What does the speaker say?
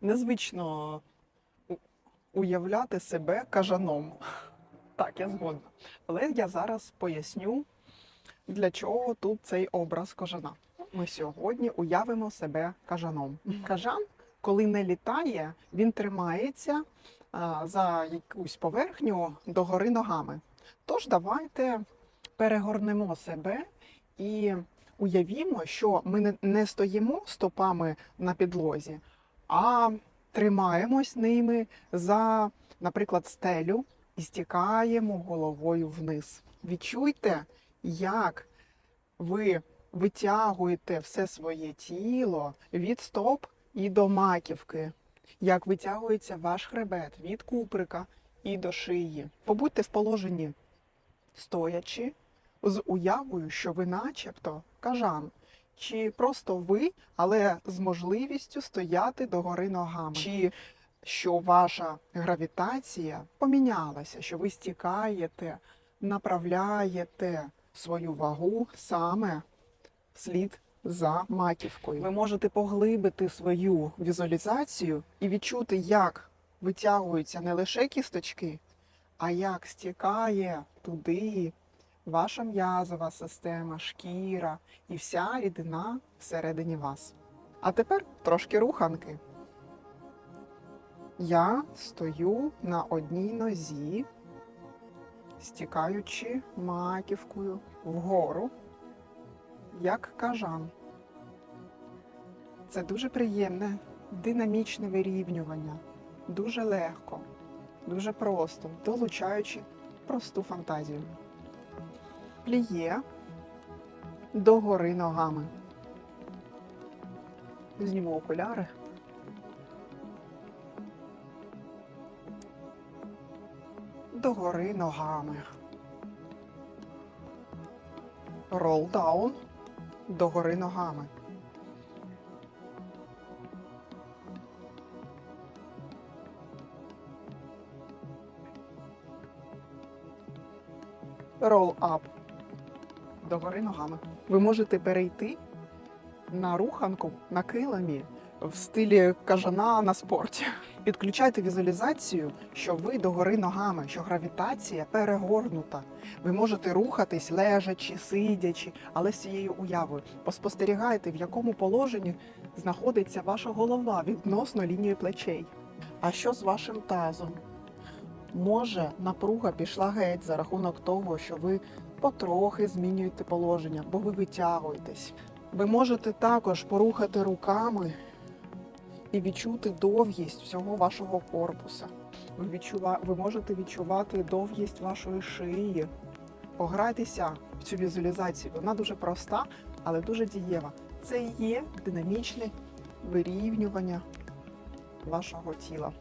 незвично уявляти себе кажаном. Так, я згодна. Але я зараз поясню, для чого тут цей образ кажана. Ми сьогодні уявимо себе кажаном. Кажан, коли не літає, він тримається за якусь поверхню догори ногами. Тож давайте перегорнемо себе і уявімо, що ми не стоїмо стопами на підлозі, а тримаємось ними за, наприклад, стелю і стікаємо головою вниз. Відчуйте, як ви витягуєте все своє тіло від стоп і до маківки, як витягується ваш хребет від куприка і до шиї. Побудьте в положенні стоячи, з уявою, що ви начебто кажан, чи просто ви, але з можливістю стояти догори ногами, чи що ваша гравітація помінялася, що ви стікаєте, направляєте свою вагу саме вслід за маківкою. Ви можете поглибити свою візуалізацію і відчути, як витягуються не лише кісточки, а як стікає туди ваша м'язова система, шкіра і вся рідина всередині вас. А тепер трошки руханки. Я стою на одній нозі, стікаючи маківкою вгору, як кажан. Це дуже приємне, динамічне вирівнювання, дуже легко, дуже просто, долучаючи просту фантазію. Пліє догори ногами. Зніму окуляри. Догори ногами. Рол даун догори ногами. Roll up догори ногами. Ви можете перейти на руханку на килимі в стилі кажана на спорті. Підключайте візуалізацію, що ви догори ногами, що гравітація перегорнута. Ви можете рухатись лежачи, сидячи, але з цією уявою. Поспостерігайте, в якому положенні знаходиться ваша голова відносно лінії плечей. А що з вашим тазом? Може, напруга пішла геть за рахунок того, що ви потрохи змінюєте положення, бо ви витягуєтесь. Ви можете також порухати руками і відчути довгість всього вашого корпуса. Ви, відчува... ви можете відчувати довгість вашої шиї. Пограйтеся в цю візуалізацію. Вона дуже проста, але дуже дієва. Це є динамічне вирівнювання вашого тіла.